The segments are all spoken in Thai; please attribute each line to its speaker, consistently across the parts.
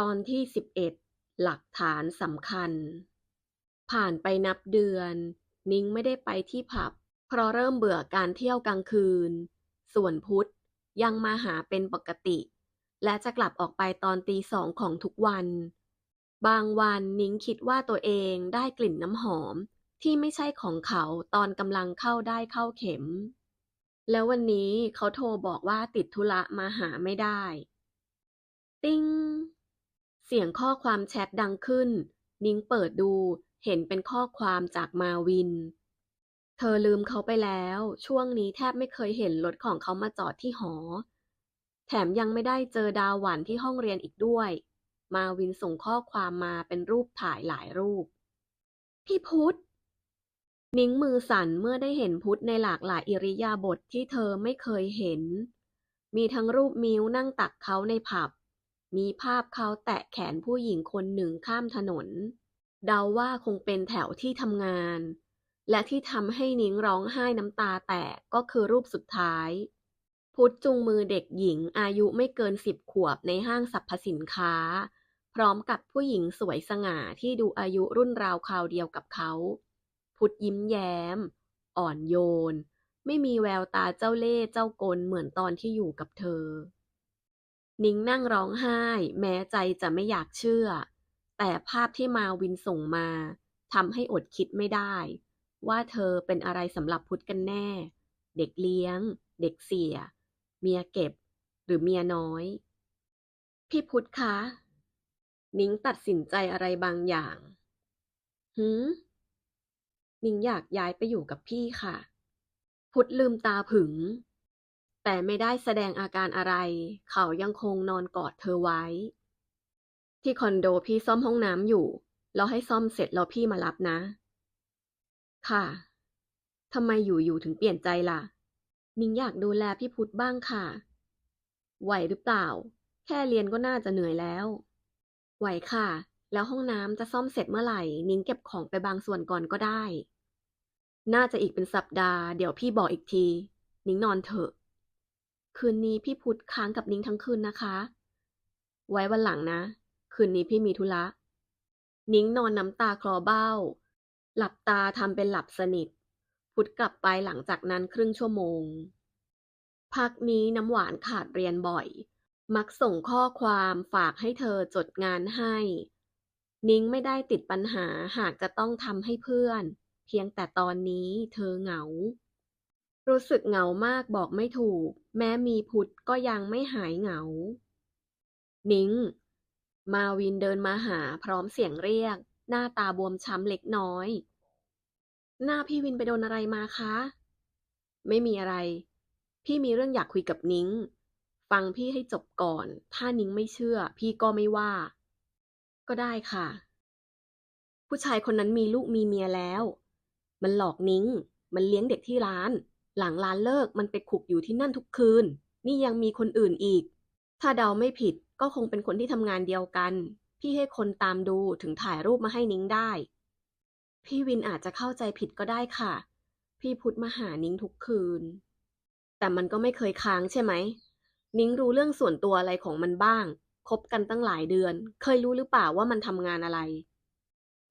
Speaker 1: ตอนที่11หลักฐานสำคัญ ผ่านไปนับเดือน นิ้งไม่ได้ไปที่ผับ เพราะเริ่มเบื่อการเที่ยวกลางคืน ส่วนพุธยังมาหาเป็นปกติ และจะกลับออกไปตอนตีสองของทุกวัน บางวันนิ้งคิดว่าตัวเองได้กลิ่นน้ำหอม ที่ไม่ใช่ของเขาตอนกำลังเข้าได้เข้าเข็ม แล้ววันนี้เขาโทรบอกว่าติดธุระมาหาไม่ได้ ติ้ง สียงข้อความแชทดังขึ้น นิ้งเปิดดู เห็นเป็นข้อความจากมาวิน เธอลืมเขาไปแล้ว ช่วงนี้แทบไม่เคยเห็นรถของเขามาจอดที่หอ แถมยังไม่ได้เจอดาวหวันที่ห้องเรียนอีกด้วย มาวินส่งข้อความมาเป็นรูปถ่ายหลายรูป พี่พุธนิ้งมือสั่นเมื่อได้เห็นพุธในหลากหลายอิริยาบถทที่เธอไม่เคยเห็น มีทั้งรูปมิ้วนั่งตักเขาในผับ มีภาพเขาแตะแขนผู้หญิงคนหนึ่งข้ามถนน เดาว่าคงเป็นแถวที่ทำงาน และที่ทำให้นิ้งร้องไห้น้ำตาแตกก็คือรูปสุดท้าย พุทธจูงมือเด็กหญิงอายุไม่เกินสิบขวบในห้างสรรพสินค้า พร้อมกับผู้หญิงสวยสง่าที่ดูอายุรุ่นราวคราวเดียวกับเขา พุทธยิ้มแย้ม อ่อนโยน ไม่มีแววตาเจ้าเล่ห์เจ้ากลเหมือนตอนที่อยู่กับเธอ นิ้งนั่งร้องไห้ แม้ใจจะไม่อยากเชื่อ แต่ภาพที่มาวินส่งมาทำให้อดคิดไม่ได้ ว่าเธอเป็นอะไรสำหรับพุทธกันแน่ เด็กเลี้ยง เด็กเสีย เมียเก็บ หรือเมียน้อย พี่พุทธคะ นิ้งตัดสินใจอะไรบางอย่างหืมนิ้งอยากย้ายไปอยู่กับพี่ค่ะ พุทธลืมตาผึง แต่ไม่ได้แสดงอาการอะไร เขายังคงนอนกอดเธอไว้ ที่คอนโดพี่ซ่อมห้องน้ำอยู่ แล้วให้ซ่อมเสร็จแล้วพี่มารับนะ ค่ะทำไมอยู่ๆถึงเปลี่ยนใจล่ะ นิงอยากดูแลพี่พุทธบ้างค่ะ ไหวหรือเปล่า แค่เรียนก็น่าจะเหนื่อยแล้ว ไหวค่ะ แล้วห้องน้ำจะซ่อมเสร็จเมื่อไหร่ นิงเก็บของไปบางส่วนก่อนก็ได้ น่าจะอีกเป็นสัปดาห์ เดี๋ยวพี่บอกอีกที นิงนอนเถอะ คืนนี้พี่พุธค้างกับนิ้งทั้งคืนนะคะ ไว้วันหลังนะ คืนนี้พี่มีธุระ นิ้งนอนน้ำตาคลอเบ้า หลับตาทำเป็นหลับสนิท พุธกลับไปหลังจากนั้นครึ่งชั่วโมง พักนี้น้ำหวานขาดเรียนบ่อย มักส่งข้อความฝากให้เธอจดงานให้ นิ้งไม่ได้ติดปัญหาหากจะต้องทำให้เพื่อน เพียงแต่ตอนนี้เธอเหงา รู้สึกเหงามากบอกไม่ถูก แม้มีพุทธก็ยังไม่หายเหงา นิ้ง มาวินเดินมาหาพร้อมเสียงเรียก หน้าตาบวมช้ำเล็กน้อย หน้าพี่วินไปโดนอะไรมาคะ ไม่มีอะไร พี่มีเรื่องอยากคุยกับนิ้ง ฟังพี่ให้จบก่อน ถ้านิ้งไม่เชื่อ พี่ก็ไม่ว่า ก็ได้ค่ะ ผู้ชายคนนั้นมีลูกมีเมียแล้ว มันหลอกนิ้ง มันเลี้ยงเด็กที่ร้าน หลังร้านเลิกมันไปขุกอยู่ที่นั่นทุกคืน นี่ยังมีคนอื่นอีก ถ้าเดาไม่ผิดก็คงเป็นคนที่ทำงานเดียวกัน พี่ให้คนตามดูถึงถ่ายรูปมาให้นิ้งได้ พี่วินอาจจะเข้าใจผิดก็ได้ค่ะ พี่พุธมาหานิ้งทุกคืน แต่มันก็ไม่เคยค้างใช่ไหม นิ้งรู้เรื่องส่วนตัวอะไรของมันบ้าง คบกันตั้งหลายเดือน เคยรู้หรือเปล่าว่ามันทำงานอะไร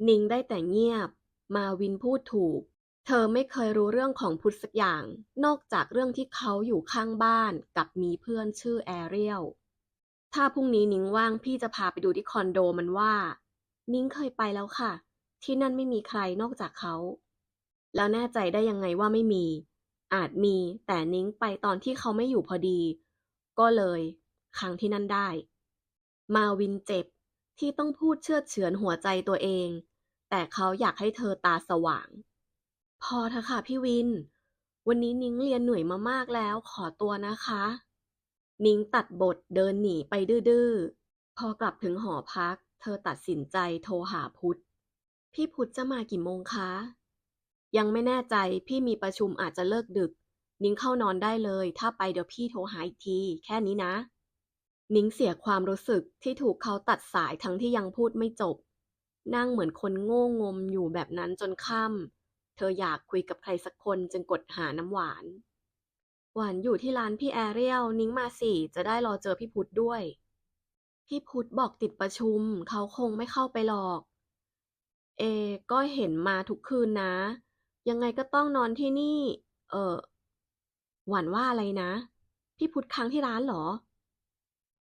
Speaker 1: นิ้งได้แต่เงียบ มาวินพูดถูก เธอไม่เคยรู้เรื่องของพุทธสักอย่าง นอกจากเรื่องที่เขาอยู่ข้างบ้านกับมีเพื่อนชื่อแอเรียล ถ้าพรุ่งนี้นิ้งว่างพี่จะพาไปดูที่คอนโดมันว่า นิ้งเคยไปแล้วค่ะ ที่นั่นไม่มีใครนอกจากเขา แล้วแน่ใจได้ยังไงว่าไม่มี อาจมีแต่นิ้งไปตอนที่เขาไม่อยู่พอดี ก็เลยค้างที่นั่นได้ มาวินเจ็บที่ต้องพูดเชื่อเฉือนหัวใจตัวเอง แต่เขาอยากให้เธอตาสว่าง พอเถอะค่ะพี่วิน วันนี้นิ้งเรียนเหนื่อยมามากแล้วขอตัวนะคะ นิ้งตัดบทเดินหนีไปดื้อๆ พอกลับถึงหอพัก เธอตัดสินใจโทรหาพุทธ พี่พุทธจะมากี่โมงคะ ยังไม่แน่ใจพี่มีประชุมอาจจะเลิกดึก นิ้งเข้านอนได้เลย ถ้าไปเดี๋ยวพี่โทรหาอีกที แค่นี้นะ นิ้งเสียความรู้สึกที่ถูกเขาตัดสายทั้งที่ยังพูดไม่จบ นั่งเหมือนคนโง่งมอยู่แบบนั้นจนค่ำ เธออยากคุยกับใครสักคนจึงกดหาน้ำหวาน หวานอยู่ที่ร้านพี่แอเรียลนิ้งมาสิจะได้รอเจอพี่พุธด้วย พี่พุธบอกติดประชุม เขาคงไม่เข้าไปหรอก เอ ก็เห็นมาทุกคืนนะ ยังไงก็ต้องนอนที่นี่ เออหวานว่าอะไรนะ พี่พุธค้างที่ร้านหรอ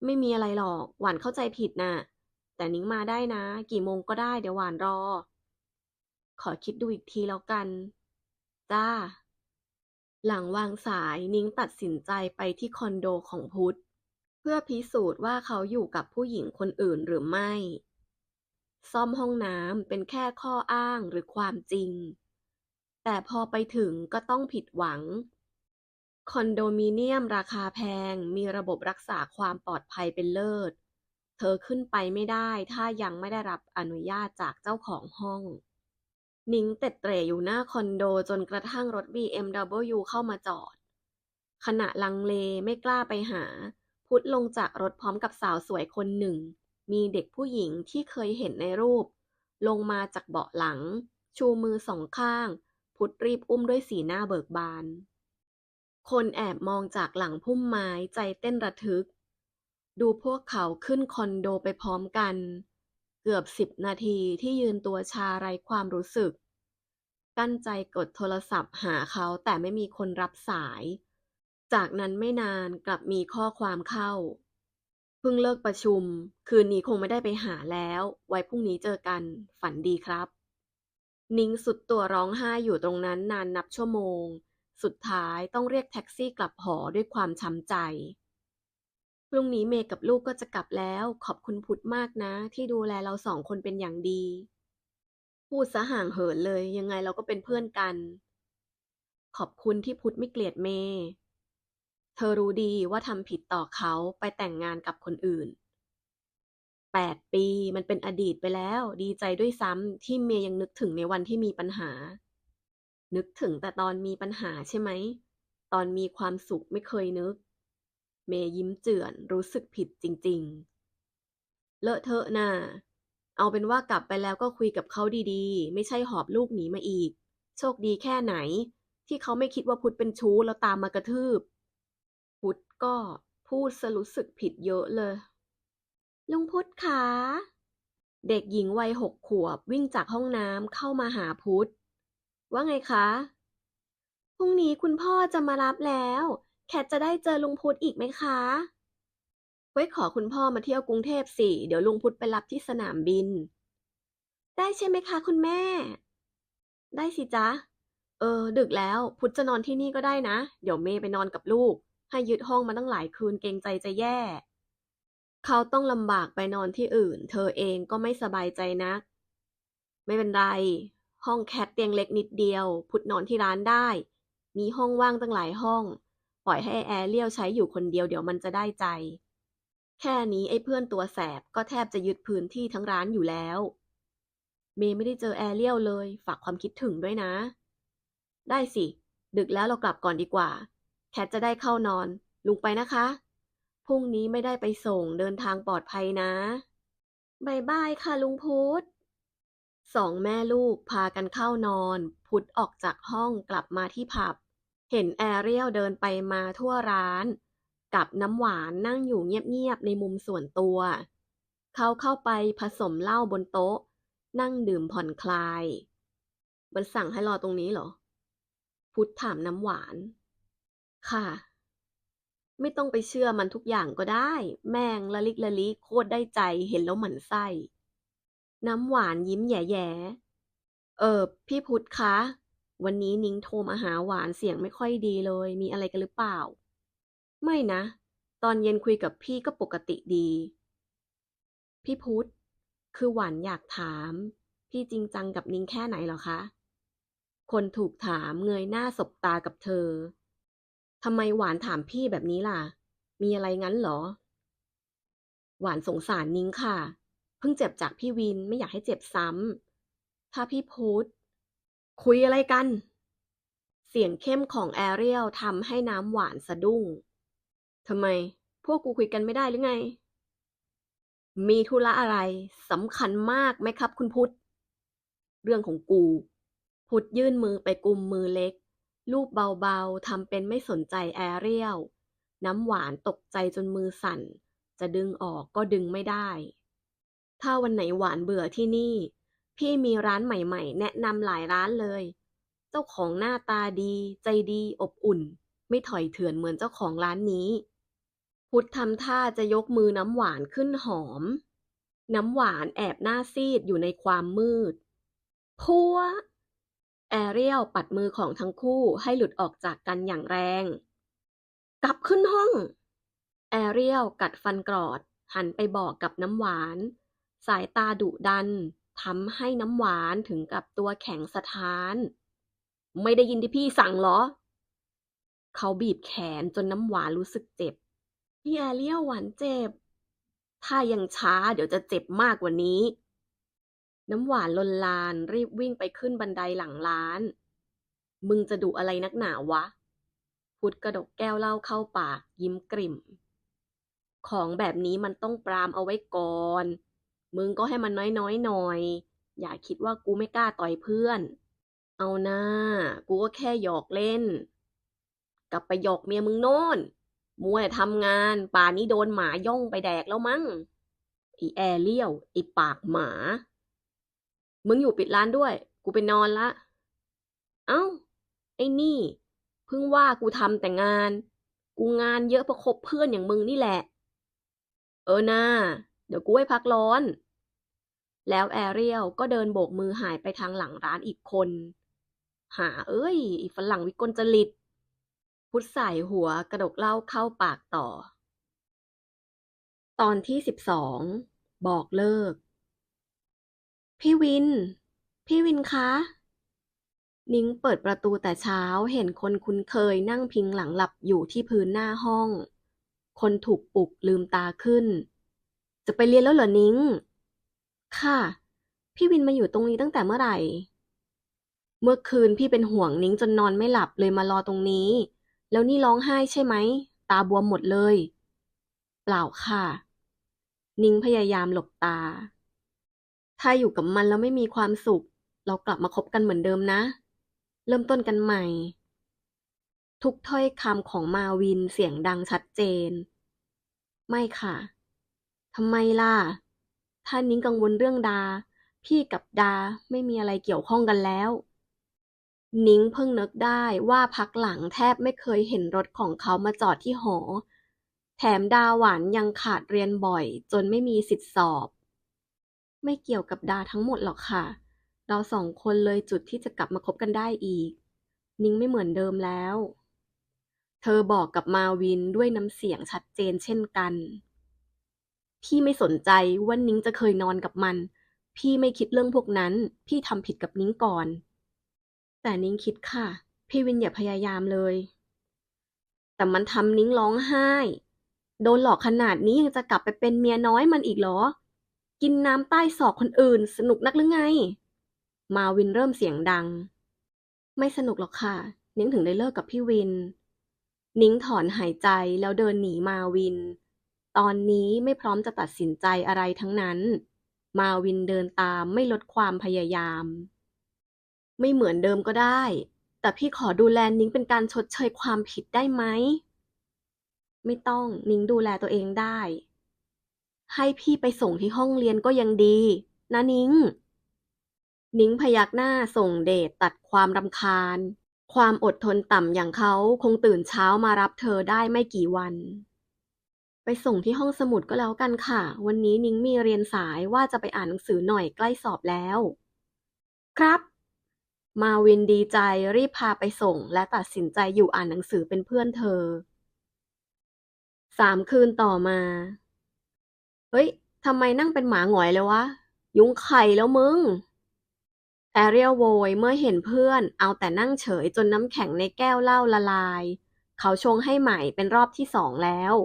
Speaker 1: ไม่มีอะไรหรอก หวานเข้าใจผิดน่ะแต่นิ้งมาได้นะ กี่โมงก็ได้เดี๋ยวหวานรอ ขอคิดดูอีกทีแล้วกัน จ้า หลังวางสายนิ้งตัดสินใจไปที่คอนโดของพุทธ เพื่อพิสูจน์ว่าเขาอยู่กับผู้หญิงคนอื่นหรือไม่ ซ่อมห้องน้ำเป็นแค่ข้ออ้างหรือความจริง แต่พอไปถึงก็ต้องผิดหวัง คอนโดมิเนียมราคาแพงมีระบบรักษาความปลอดภัยเป็นเลิศ เธอขึ้นไปไม่ได้ถ้ายังไม่ได้รับอนุญาตจากเจ้าของห้อง นิ้งเต็ดเตร่อยู่หน้าคอนโดจนกระทั่งรถ BMW เข้ามาจอด ขณะลังเลไม่กล้าไปหา พุทธลงจากรถพร้อมกับสาวสวยคนหนึ่ง มีเด็กผู้หญิงที่เคยเห็นในรูป ลงมาจากเบาะหลัง ชูมือสองข้าง พุทธรีบอุ้มด้วยสีหน้าเบิกบาน คนแอบมองจากหลังพุ่มไม้ใจเต้นระทึก ดูพวกเขาขึ้นคอนโดไปพร้อมกัน เกือบสิบนาทีที่ยืนตัวชาไร้ความรู้สึก กั้นใจกดโทรศัพท์หาเขาแต่ไม่มีคนรับสาย จากนั้นไม่นานกลับมีข้อความเข้า เพิ่งเลิกประชุม คืนนี้คงไม่ได้ไปหาแล้ว ไว้พรุ่งนี้เจอกันฝันดีครับ นิ้งสุดตัวร้องไห้อยู่ตรงนั้นนานนับชั่วโมง สุดท้ายต้องเรียกแท็กซี่กลับหอด้วยความช้ำใจ พรุ่งนี้เมย์กับลูกก็จะกลับแล้ว ขอบคุณพุทธมากนะ ที่ดูแลเราสองคนเป็นอย่างดี พูดซะห่างเหินเลย ยังไงเราก็เป็นเพื่อนกัน ขอบคุณที่พุทธไม่เกลียดเมย์เธอรู้ดีว่าทำผิดต่อเขาไปแต่งงานกับคนอื่นแปดปีมันเป็นอดีตไปแล้ว ดีใจด้วยซ้ำที่เมย์ยังนึกถึงในวันที่มีปัญหา นึกถึงแต่ตอนมีปัญหาใช่ไหม ตอนมีความสุขไม่เคยนึก เมย์ยิ้มเจือนรู้สึกผิดจริง ๆ เลอะเทอะน่ะเอาเป็นว่ากลับไปแล้วก็คุยกับเขาดีๆ ไม่ใช่หอบลูกหนีมาอีก โชคดีแค่ไหน ที่เขาไม่คิดว่าพุทธเป็นชู้แล้วตามมากระทืบ พุทธก็พูดซะรู้สึกผิดเยอะเลย ลุงพุทธคะเด็กหญิงวัยหกขวบวิ่งจากห้องน้ำเข้ามาหาพุทธว่าไงคะ พรุ่งนี้คุณพ่อจะมารับแล้ว แคทจะได้เจอลุงพุทธอีกไหมคะ ไว้ขอคุณพ่อมาเที่ยวกรุงเทพสิ เดี๋ยวลุงพุทธไปรับที่สนามบิน ได้ใช่ไหมคะคุณแม่ ได้สิจ๊ะ เออ ดึกแล้ว พุทธจะนอนที่นี่ก็ได้นะ เดี๋ยวเมย์ไปนอนกับลูก ให้ยึดห้องมาตั้งหลายคืนเกรงใจจะแย่ เขาต้องลำบากไปนอนที่อื่น เธอเองก็ไม่สบายใจนัก ไม่เป็นไร ห้องแคทเตียงเล็กนิดเดียว พุทธนอนที่ร้านได้ มีห้องว่างตั้งหลายห้อง ปล่อยให้แอร์เรียวใช้อยู่คนเดียวเดี๋ยวมันจะได้ใจ แค่นี้ไอ้เพื่อนตัวแสบก็แทบจะยึดพื้นที่ทั้งร้านอยู่แล้ว เมย์ไม่ได้เจอแอร์เรียวเลย ฝากความคิดถึงด้วยนะ ได้สิ ดึกแล้วเรากลับก่อนดีกว่า แคทจะได้เข้านอน ลุงไปนะคะ พรุ่งนี้ไม่ได้ไปส่งเดินทางปลอดภัยนะบายบายค่ะลุงพุธสองแม่ลูกพากันเข้านอน พุธออกจากห้องกลับมาที่ผับ เห็นแอเรียลเดินไปมาทั่วร้าน กับน้ำหวานนั่งอยู่เงียบ ๆ ในมุมส่วนตัว เขาเข้าไปผสมเหล้าบนโต๊ะ นั่งดื่มผ่อนคลาย มันสั่งให้รอตรงนี้เหรอ พุทธถามน้ำหวาน ค่ะ ไม่ต้องไปเชื่อมันทุกอย่างก็ได้ แม่งละลิกละลิโคตรได้ใจเห็นแล้วหมันไส้ น้ำหวานยิ้มแย่ๆเออ พี่พุทธคะ วันนี้นิ้งโทรมาหาหวานเสียงไม่ค่อยดีเลย มีอะไรกันหรือเปล่า ไม่นะ ตอนเย็นคุยกับพี่ก็ปกติดี พี่พุทธคือหวานอยากถาม พี่จริงจังกับนิ้งแค่ไหนหรอคะ คนถูกถามเงยหน้าสบตากับเธอทำไมหวานถามพี่แบบนี้ล่ะ มีอะไรงั้นหรอ หวานสงสารนิ้งค่ะ เพิ่งเจ็บจากพี่วินไม่อยากให้เจ็บซ้ำถ้าพี่พุธ คุยอะไรกัน เสียงเข้มของแอเรียลทำให้น้ำหวานสะดุ้งทำไม พวกกูคุยกันไม่ได้หรือไง มีธุระอะไรสำคัญมากไหมครับคุณพุทธ เรื่องของกู พุธยื่นมือไปกุมมือเล็ก ลูบเบาๆทำเป็นไม่สนใจแอเรียลน้ำหวานตกใจจนมือสั่น จะดึงออกก็ดึงไม่ได้ ถ้าวันไหนหวานเบื่อที่นี่ พี่มีร้านใหม่ๆ แนะนำหลายร้านเลย เจ้าของหน้าตาดี ใจดีอบอุ่น ไม่ถอยเถื่อนเหมือนเจ้าของร้านนี้ พุทธทำท่าจะยกมือน้ำหวานขึ้นหอม น้ำหวานแอบหน้าซีดอยู่ในความมืด พัว แอเรียลปัดมือของทั้งคู่ให้หลุดออกจากกันอย่างแรง กลับขึ้นห้อง แอเรียลกัดฟันกรอด หันไปบอกกับน้ำหวาน สายตาดุดัน ทำให้น้ำหวานถึงกับตัวแข็งสะท้าน ไม่ได้ยินที่พี่สั่งเหรอ เขาบีบแขนจนน้ำหวานรู้สึกเจ็บ พี่แอเรียลหวานเจ็บ ถ้ายังช้าเดี๋ยวจะเจ็บมากกว่านี้ น้ำหวานลนลานรีบวิ่งไปขึ้นบันไดหลังร้าน มึงจะดุอะไรนักหนาวะ พุทธกระดกแก้วเหล้าเข้าปากยิ้มกริ่ม ของแบบนี้มันต้องปรามเอาไว้ก่อน มึงก็ให้มันน้อยๆหน่อย อย่าคิดว่ากูไม่กล้าต่อยเพื่อน เอาหน้า กูก็แค่หยอกเล่น กลับไปหยอกเมียมึงโน่นมัวแต่ทำงาน ป่านนี้โดนหมาย่องไปแดกแล้วมั้งไอีแอเลี้ยวไอีปากหมา มึงอยู่ปิดร้านด้วย กูไปนอนละ เอ้า ไอ้นี่ เพิ่งว่ากูทำแต่งาน กูงานเยอะเพราะคบเพื่อนอย่างมึงนี่แหละ เออนา เดี๋ยวกูให้พักร้อน แล้วแอเรียลก็เดินโบกมือหายไปทางหลังร้านอีกคน หาเอ้ย อีฝรั่งวิกลจริต พุทธใส่หัวกระดกเหล้าเข้าปากต่อ ตอนที่สิบสองบอกเลิก พี่วิน พี่วินคะนิ้งเปิดประตูแต่เช้าเห็นคนคุ้นเคยนั่งพิงหลังหลับอยู่ที่พื้นหน้าห้อง คนถูกปลุกลืมตาขึ้น จะไปเรียนแล้วเหรอนิ้ง ค่ะ พี่วินมาอยู่ตรงนี้ตั้งแต่เมื่อไหร่ เมื่อคืนพี่เป็นห่วงนิ้งจนนอนไม่หลับเลยมารอตรงนี้ แล้วนี่ร้องไห้ใช่ไหม ตาบวมหมดเลย เปล่าค่ะ นิ้งพยายามหลบตา ถ้าอยู่กับมันแล้วไม่มีความสุข เรากลับมาคบกันเหมือนเดิมนะ เริ่มต้นกันใหม่ ทุกถ้อยคำของมาวินเสียงดังชัดเจน ไม่ค่ะ ทำไมล่ะ ถ้านิ้งกังวลเรื่องดา พี่กับดาไม่มีอะไรเกี่ยวข้องกันแล้ว นิ้งเพิ่งนึกได้ว่าพักหลังแทบไม่เคยเห็นรถของเขามาจอดที่หอ แถมดาหวานยังขาดเรียนบ่อย จนไม่มีสิทธิสอบ ไม่เกี่ยวกับดาทั้งหมดหรอกค่ะ เราสองคนเลยจุดที่จะกลับมาคบกันได้อีก นิ้งไม่เหมือนเดิมแล้ว เธอบอกกับมาวินด้วยน้ำเสียงชัดเจนเช่นกัน พี่ไม่สนใจว่านิ้งจะเคยนอนกับมัน พี่ไม่คิดเรื่องพวกนั้น พี่ทำผิดกับนิ้งก่อน แต่นิ้งคิดค่ะ พี่วินอย่าพยายามเลย แต่มันทำนิ้งร้องไห้ โดนหลอกขนาดนี้ยังจะกลับไปเป็นเมียน้อยมันอีกเหรอ กินน้ำใต้ศอกคนอื่น สนุกนักหรือไง มาวินเริ่มเสียงดัง ไม่สนุกหรอกค่ะ นิ้งถึงได้เลิกกับพี่วิน นิ้งถอนหายใจแล้วเดินหนีมาวิน ตอนนี้ไม่พร้อมจะตัดสินใจอะไรทั้งนั้น มาวินเดินตามไม่ลดความพยายาม ไม่เหมือนเดิมก็ได้ แต่พี่ขอดูแลนิ้งเป็นการชดเชยความผิดได้ไหม ไม่ต้องนิ้งดูแลตัวเองได้ ให้พี่ไปส่งที่ห้องเรียนก็ยังดี นะนิ้ง นิ้งพยักหน้าส่งเดชตัดความรำคาญ ความอดทนต่ำอย่างเขาคงตื่นเช้ามารับเธอได้ไม่กี่วัน ไปส่งที่ห้องสมุดก็แล้วกันค่ะ วันนี้นิ้งมีเรียนสายว่าจะไปอ่านหนังสือหน่อยใกล้สอบแล้ว ครับ มาวินดีใจรีบพาไปส่ง และตัดสินใจอยู่อ่านหนังสือเป็นเพื่อนเธอสามคืนต่อมา เฮ้ยทำไมนั่งเป็นหมาหงอยเลยวะ ยุงไข่แล้วมึง แอเรียลโวยเมื่อเห็นเพื่อน เอาแต่นั่งเฉยจนน้ำแข็งในแก้วเหล้าละลาย เขาชงให้ใหม่เป็นรอบที่สองแล้ว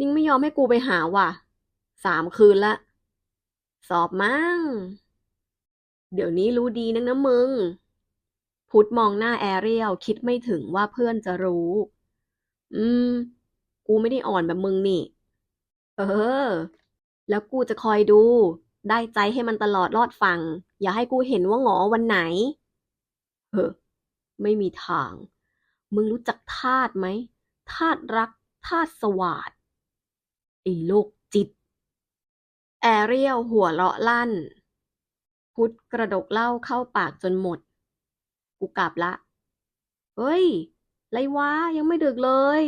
Speaker 1: นิ่งไม่ยอมให้กูไปหาว่ะ สามคืนละ สอบมั่ง เดี๋ยวนี้รู้ดีนักนะมึง พุทธมองหน้าแอเรียลคิดไม่ถึงว่าเพื่อนจะรู้ อืม กูไม่ได้อ่อนแบบมึงนี่ เออ แล้วกูจะคอยดู ได้ใจให้มันตลอดรอดฟัง อย่าให้กูเห็นว่าหงอวันไหน เฮ้อ ไม่มีทาง มึงรู้จักทาสไหมทาสรักทาสสวาด อ้โรคจิต แอเรียลหัวเราะลั่น พุทธกระดกเหล้าเข้าปากจนหมด กูกลับละ เฮ้ย ไรวะ ยังไม่ดึกเลย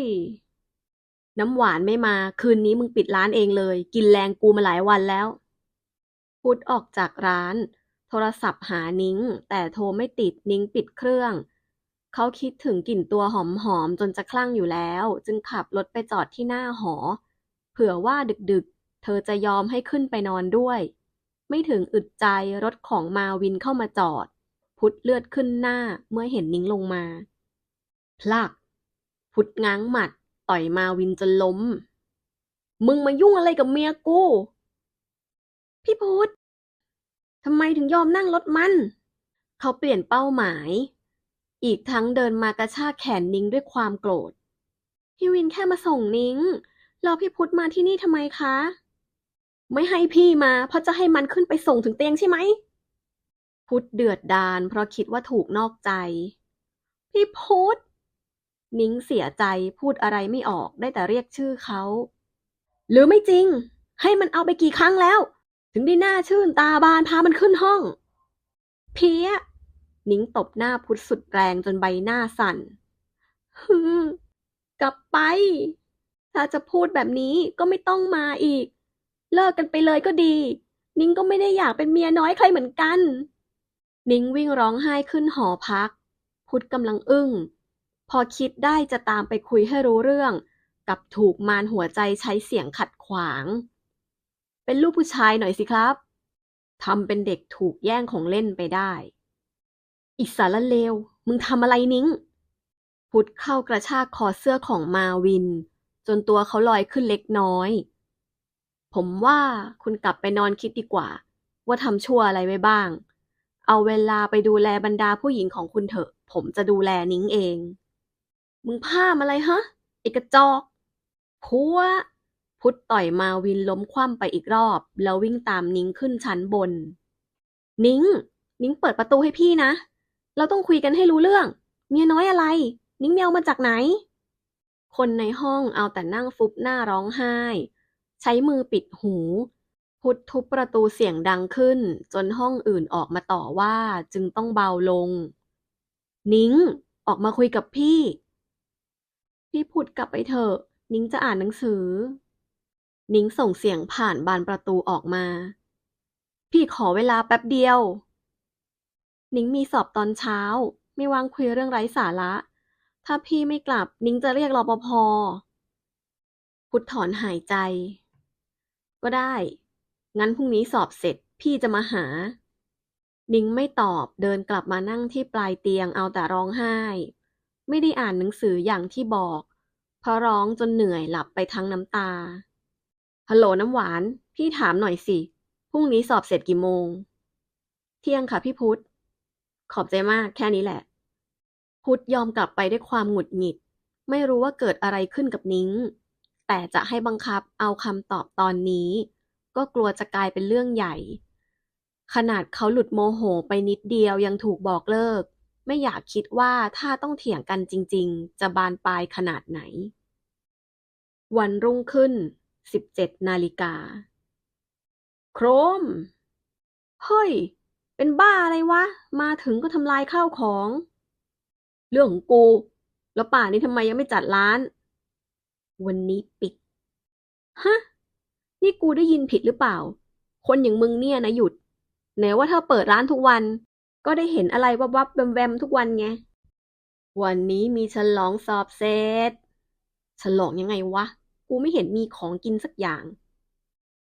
Speaker 1: น้ำหวานไม่มา คืนนี้มึงปิดร้านเองเลย กินแรงกูมาหลายวันแล้ว พุทธออกจากร้าน โทรศัพท์หานิ้ง แต่โทรไม่ติดนิ้งปิดเครื่องเขาคิดถึงกลิ่นตัวหอมๆ จนจะคลั่งอยู่แล้ว จึงขับรถไปจอดที่หน้าหอ เผื่อว่าดึกๆ เธอจะยอมให้ขึ้นไปนอนด้วย ไม่ถึงอึดใจรถของมาวินเข้ามาจอด พุทธเลือดขึ้นหน้าเมื่อเห็นนิ้งลงมา พลัก พุทธง้างหมัด ต่อยมาวินจนล้ม มึงมายุ่งอะไรกับเมียกู พี่พุทธทำไมถึงยอมนั่งรถมัน เขาเปลี่ยนเป้าหมาย อีกทั้งเดินมากระชากแขนนิ้งด้วยความโกรธ พี่วินแค่มาส่งนิ้ง แล้วพี่พุทธมาที่นี่ทำไมคะ ไม่ให้พี่มาเพราะจะให้มันขึ้นไปส่งถึงเตียงใช่ไหม พุทธเดือดดาลเพราะคิดว่าถูกนอกใจ พี่พุทธนิ้งเสียใจพูดอะไรไม่ออกได้แต่เรียกชื่อเขา หรือไม่จริง ให้มันเอาไปกี่ครั้งแล้ว ถึงได้หน้าชื่นตาบานพามันขึ้นห้อง เพี้ย นิ้งตบหน้าพุทธสุดแรงจนใบหน้าสั่นฮึมกลับไป ถ้าจะพูดแบบนี้ก็ไม่ต้องมาอีก เลิกกันไปเลยก็ดี นิ้งก็ไม่ได้อยากเป็นเมียน้อยใครเหมือนกัน นิ้งวิ่งร้องไห้ขึ้นหอพัก พุทธกำลังอึ้ง พอคิดได้จะตามไปคุยให้รู้เรื่อง กับถูกมารหัวใจใช้เสียงขัดขวาง เป็นลูกผู้ชายหน่อยสิครับทำเป็นเด็กถูกแย่งของเล่นไปได้อิสารเลว มึงทำอะไรนิ้ง พุทธเข้ากระชากคอเสื้อของมาวิน จนตัวเขาลอยขึ้นเล็กน้อย ผมว่าคุณกลับไปนอนคิดดีกว่า ว่าทำชั่วอะไรไว้บ้าง เอาเวลาไปดูแลบรรดาผู้หญิงของคุณเถอะ ผมจะดูแลนิ้งเอง มึงพามอะไรฮะไอกระจอกพัวพุทธต่อยมาวินล้มคว่ำไปอีกรอบ แล้ววิ่งตามนิ้งขึ้นชั้นบน นิ้ง นิ้งเปิดประตูให้พี่นะ เราต้องคุยกันให้รู้เรื่อง เมียน้อยอะไร นิ้งเมียวมาจากไหน คนในห้องเอาแต่นั่งฟุบหน้าร้องไห้ ใช้มือปิดหู พุทธทุบประตูเสียงดังขึ้น จนห้องอื่นออกมาต่อว่าจึงต้องเบาลง นิ้ง ออกมาคุยกับพี่ พี่พุทธกลับไปเถอะ นิ้งจะอ่านหนังสือ นิ้งส่งเสียงผ่านบานประตูออกมา พี่ขอเวลาแป๊บเดียว นิ้งมีสอบตอนเช้า ไม่วางคุยเรื่องไร้สาระ ถ้าพี่ไม่กลับนิ้งจะเรียกรปภ พุทธถอนหายใจ ก็ได้ งั้นพรุ่งนี้สอบเสร็จพี่จะมาหา นิ้งไม่ตอบเดินกลับมานั่งที่ปลายเตียงเอาแต่ร้องไห้ ไม่ได้อ่านหนังสืออย่างที่บอก เพราะร้องจนเหนื่อยหลับไปทั้งน้ำตา ฮัลโหลน้ำหวาน พี่ถามหน่อยสิ พรุ่งนี้สอบเสร็จกี่โมง เที่ยงค่ะพี่พุธ ขอบใจมากแค่นี้แหละ พุธยอมกลับไปด้วยความหงุดหงิด ไม่รู้ว่าเกิดอะไรขึ้นกับนิ้ง แต่จะให้บังคับเอาคำตอบตอนนี้ ก็กลัวจะกลายเป็นเรื่องใหญ่ ขนาดเขาหลุดโมโหไปนิดเดียวยังถูกบอกเลิก ไม่อยากคิดว่าถ้าต้องเถียงกันจริง ๆ จะบานปลายขนาดไหน วันรุ่งขึ้น 17 นาฬิกา โครม เฮ้ย เป็นบ้าอะไรวะ มาถึงก็ทำลายข้าวของ เรื่องของกู แล้วป่านี้ทำไมยังไม่จัดร้าน วันนี้ปิด ฮะ นี่กูได้ยินผิดหรือเปล่า คนอย่างมึงเนี่ยนะหยุดไหนว่าถ้าเปิดร้านทุกวัน ก็ได้เห็นอะไรวับๆแวมๆทุกวันไง วันนี้มีฉลองสอบเสร็จฉลองยังไงวะ กูไม่เห็นมีของกินสักอย่าง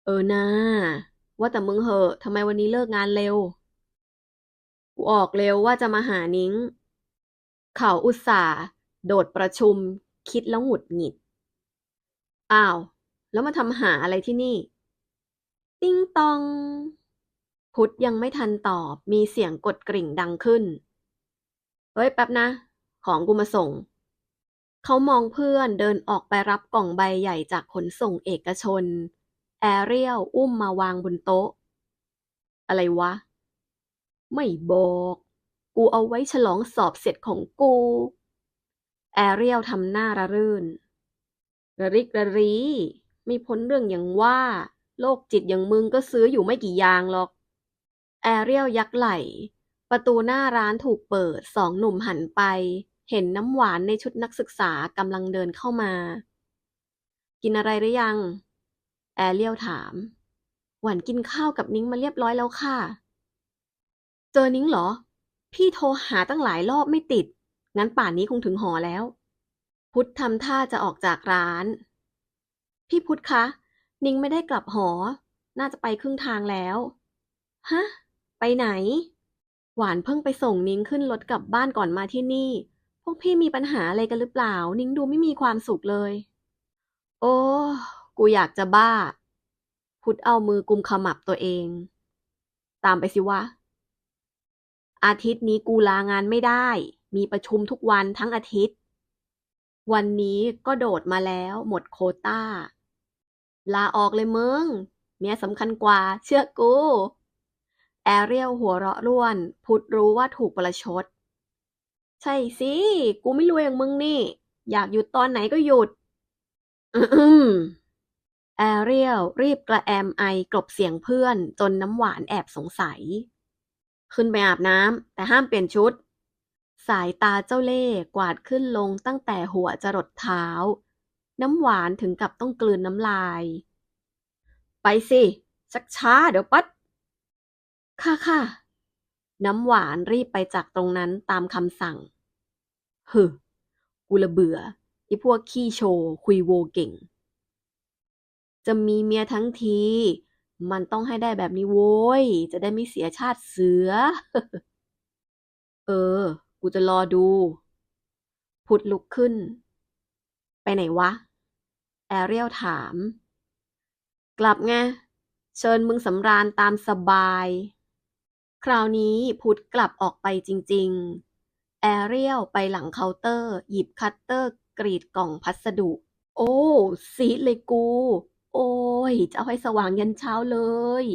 Speaker 1: เออนาว่าแต่มึงเหอะทำไมวันนี้เลิกงานเร็ว กูออกเร็วว่าจะมาหานิ้ง เขาอุตส่าห์โดดประชุม คิดแล้วหงุดหงิด อ้าว แล้วมาทำหาอะไรที่นี่ ติ้งตอง พุทธยังไม่ทันตอบ มีเสียงกดกริ่งดังขึ้น เฮ้ย แป๊บนะ ของกูมาส่ง เขามองเพื่อนเดินออกไปรับกล่องใบใหญ่จากขนส่งเอกชน แอเรียลอุ้มมาวางบนโต๊ะ อะไรวะ ไม่บอก กูเอาไว้ฉลองสอบเสร็จของกู แอเรียลทำหน้าระรื่น ระริกระรี ไม่พ้นเรื่องอย่างว่าโรคจิตอย่างมึงก็ซื้ออยู่ไม่กี่อย่างหรอก แอเรียลยักไหล ประตูหน้าร้านถูกเปิดสองหนุ่มหันไป เห็นน้ำหวานในชุดนักศึกษากำลังเดินเข้ามา กินอะไรหรือยัง แอเรียลถาม หวานกินข้าวกับนิ้งมาเรียบร้อยแล้วค่ะ เจอนิ้งเหรอ พี่โทรหาตั้งหลายรอบไม่ติด งั้นป่านนี้คงถึงหอแล้ว พุทธทำท่าจะออกจากร้าน พี่พุทธคะ นิ้งไม่ได้กลับหอ น่าจะไปครึ่งทางแล้ว ฮะ ไปไหน หวานเพิ่งไปส่งนิ้งขึ้นรถกลับบ้านก่อนมาที่นี่ พวกพี่มีปัญหาอะไรกันหรือเปล่า นิ้งดูไม่มีความสุขเลย โอ้ กูอยากจะบ้า พุทธเอามือกุมขมับตัวเอง ตามไปสิวะ อาทิตย์นี้กูลางานไม่ได้ มีประชุมทุกวันทั้งอาทิตย์ วันนี้ก็โดดมาแล้วหมดโควต้า ลาออกเลยมึง เมียสำคัญกว่า เชื่อกู แอเรียลหัวเราะร่วน พุทธรู้ว่าถูกประชด ใช่สิ กูไม่รวยอย่างมึงนี่ อยากหยุดตอนไหนก็หยุด อืมแอเรียลรีบกระแอมไอกลบเสียงเพื่อนจนน้ำหวานแอบสงสัย ขึ้นไปอาบน้ำแต่ห้ามเปลี่ยนชุด สายตาเจ้าเล่ห์กวาดขึ้นลงตั้งแต่หัวจรดเท้า น้ำหวานถึงกับต้องกลืนน้ำลาย ไปสิชักช้าเดี๋ยวปัดค่ะค่ะน้ำหวานรีบไปจากตรงนั้นตามคำสั่งฮึกูละเบื่อไอ้พวกขี้โชว์คุยโวเก่ง จะมีเมียทั้งที มันต้องให้ได้แบบนี้โว้ย จะได้ไม่เสียชาติเสือ เออ กูจะรอดู พุทธลุกขึ้น ไปไหนวะ แอเรียลถาม กลับไง เชิญมึงสำราญตามสบาย คราวนี้พุทธกลับออกไปจริง ๆ แอเรียลไปหลังเคาน์เตอร์ หยิบคัตเตอร์กรีดกล่องพัสดุ โอ้ซีเลยกู โอ้ย จะเอาให้สว่างยันเช้าเลย